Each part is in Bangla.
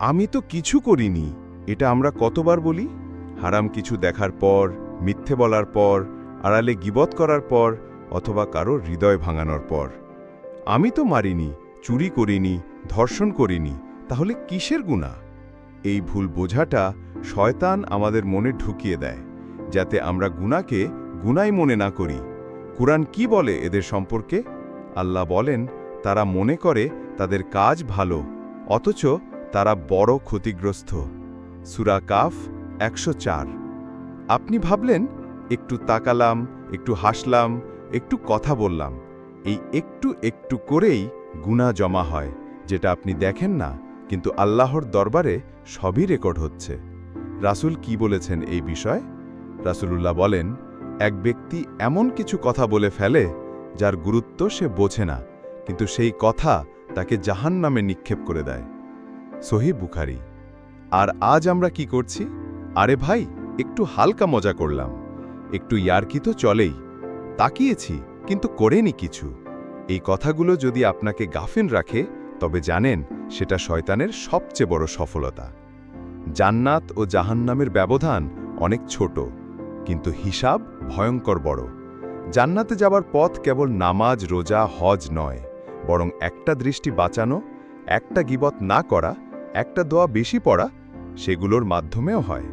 আমি তো কিছু করিনি, এটা আমরা কতবার বলি? হারাম কিছু দেখার পর, মিথ্যে বলার পর, আড়ালে গিবত করার পর, অথবা কারও হৃদয় ভাঙানোর পর। আমি তো মারিনি, চুরি করিনি, ধর্ষণ করিনি, তাহলে কিসের গুণা এই ভুল বোঝাটা শয়তান আমাদের মনে ঢুকিয়ে দেয়, যাতে আমরা গুনাকে গুনাই মনে না করি। কুরআন কি বলে এদের সম্পর্কে? আল্লাহ বলেন, তারা মনে করে তাদের কাজ ভালো, অথচ তারা বড় ক্ষতিগ্রস্ত। সুরা কাফ একশো চার। আপনি ভাবলেন, একটু তাকালাম, একটু হাসলাম, একটু কথা বললাম। এই একটু একটু করেই গুণা জমা হয়, যেটা আপনি দেখেন না, কিন্তু আল্লাহর দরবারে সবই রেকর্ড হচ্ছে। রাসূল কি বলেছেন এই বিষয়? রাসূলুল্লাহ বলেন, এক ব্যক্তি এমন কিছু কথা বলে ফেলে, যার গুরুত্ব সে বোঝে না, কিন্তু সেই কথা তাকে জাহান নামে নিক্ষেপ করে দেয়। সহি বুখারি। আর আজ আমরা কি করছি? আরে ভাই, একটু হালকা মজা করলাম। একটু ইয়ারকি তো চলেই। তাকিয়েছি, কিন্তু করেনি কিছু। এই কথাগুলো যদি আপনাকে গাফিন রাখে, তবে জানেন, সেটা শয়তানের সবচেয়ে বড় সফলতা। জান্নাত ও জাহান্নামের ব্যবধান অনেক ছোট, কিন্তু হিসাব ভয়ঙ্কর বড়। জান্নাতে যাবার পথ কেবল নামাজ, রোজা, হজ নয়, বরং একটা দৃষ্টি বাঁচানো, একটা গিবত না করা একটা দোয়া বেশি পড়া সেগুলোর মাধ্যমেও হয়।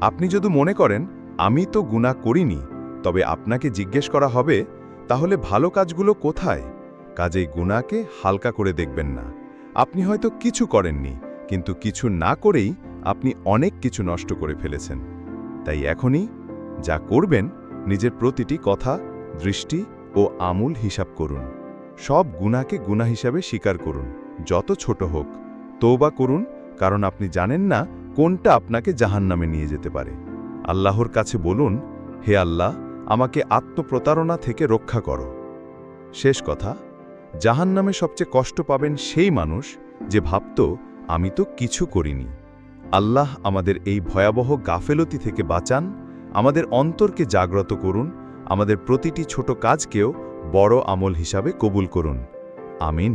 আপনি যদি মনে করেন, আমি তো গুণা করিনি, তবে আপনাকে জিজ্ঞেস করা হবে, তাহলে ভালো কাজগুলো কোথায়? কাজেই গুণাকে হালকা করে দেখবেন না। আপনি হয়তো কিছু করেননি, কিন্তু কিছু না করেই আপনি অনেক কিছু নষ্ট করে ফেলেছেন। তাই এখনই যা করবেন, নিজের প্রতিটি কথা, দৃষ্টি ও আমূল হিসাব করুন। সব গুণাকে গুণা হিসাবে স্বীকার করুন, যত ছোট হোক। তৌবা করুন, কারণ আপনি জানেন না কোনটা আপনাকে জাহান্নামে নিয়ে যেতে পারে। আল্লাহর কাছে বলুন, হে আল্লাহ, আমাকে আত্মপ্রতারণা থেকে রক্ষা করো। শেষ কথা, জাহান্নামে সবচেয়ে কষ্ট পাবেন সেই মানুষ যে ভাবত, আমি তো কিছু করিনি। আল্লাহ আমাদের এই ভয়াবহ গাফেলতি থেকে বাঁচান, আমাদের অন্তরকে জাগ্রত করুন, আমাদের প্রতিটি ছোট কাজকেও বড় আমল হিসাবে কবুল করুন। আমিন।